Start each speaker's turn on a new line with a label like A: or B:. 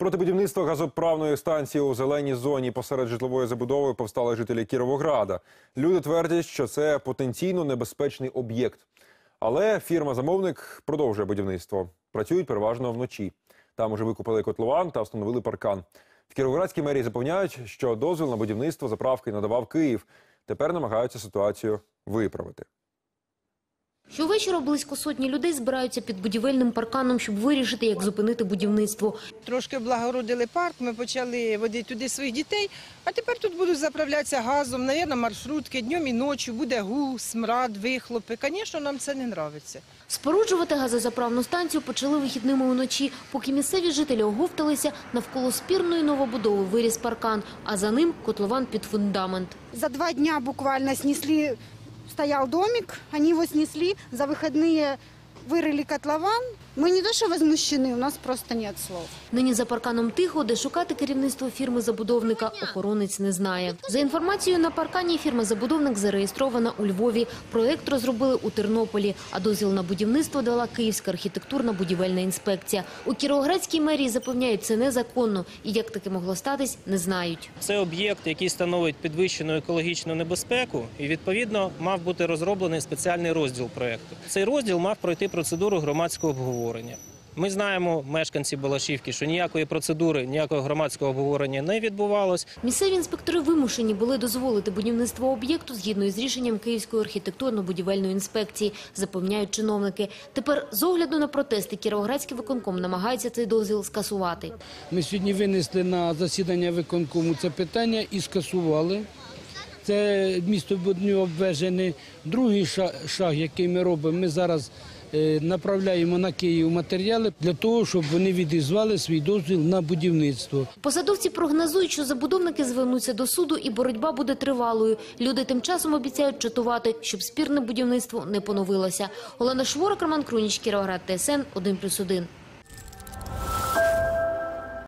A: Проти будівництва газоправної станції у зеленій зоні посеред житлової забудови повстали жителі Кіровограда. Люди твердять, що це потенційно небезпечний об'єкт. Але фірма-замовник продовжує будівництво. Працюють переважно вночі. Там уже викупили котлован та встановили паркан. В Кіровоградській мерії запевняють, що дозвіл на будівництво заправки надавав Київ. Тепер намагаються ситуацію виправити.
B: Щовечора близько сотні людей збираються під будівельним парканом, щоб вирішити, як зупинити будівництво.
C: Трошки облагородили парк, ми почали водити туди своїх дітей, а тепер тут будуть заправлятися газом, навірно, маршрутки, днем і ночі, буде гул, смрад, вихлопи. Звісно, нам це не подобається.
B: Споруджувати газозаправну станцію почали вихідними уночі, поки місцеві жителі оговталися, навколо спірної новобудови виріс паркан, а за ним котлован під фундамент.
D: За два дня буквально снесли, стоял домик, они его снесли, за выходные вырыли котлован. Мы не то что возмущены, у нас просто нет слов.
B: Нині за парканом тихо, де шукати керівництво фірми-забудовника, охоронець не знає. За інформацією на паркані, фірма-забудовник зареєстрована у Львові. Проект розробили у Тернополі, а дозвіл на будівництво дала Київська архітектурна будівельна інспекція. У Кіровоградській мерії запевняють, це незаконно. І як таке могло статись, не знають.
E: Це об'єкт, який становить підвищену екологічну небезпеку, і відповідно мав бути розроблений спеціальний розділ проекту. Цей розділ мав пройти процедуру громадського обговорення. Ми знаємо, мешканці Балашівки, що ніякої процедури, ніякого громадського обговорення не відбувалось.
B: Місцеві інспектори вимушені були дозволити будівництво об'єкту згідно із рішенням Київської архітектурно-будівельної інспекції, запевняють чиновники. Тепер з огляду на протести Кіровоградський виконком намагається цей дозвіл скасувати.
F: Ми сьогодні винесли на засідання виконкому це питання і скасували. Це місто буде обвежене. Другий ша- шаг, який ми робимо, ми зараз направляємо на Київ матеріали для того, щоб вони відізвали свій дозвіл на будівництво.
B: Посадовці прогнозують, що забудовники звернуться до суду і боротьба буде тривалою. Люди тим часом обіцяють чатувати, щоб спірне будівництво не поновилося. Олена Шворок, Роман Круніч, Кіровоград, ТСН 1+,1.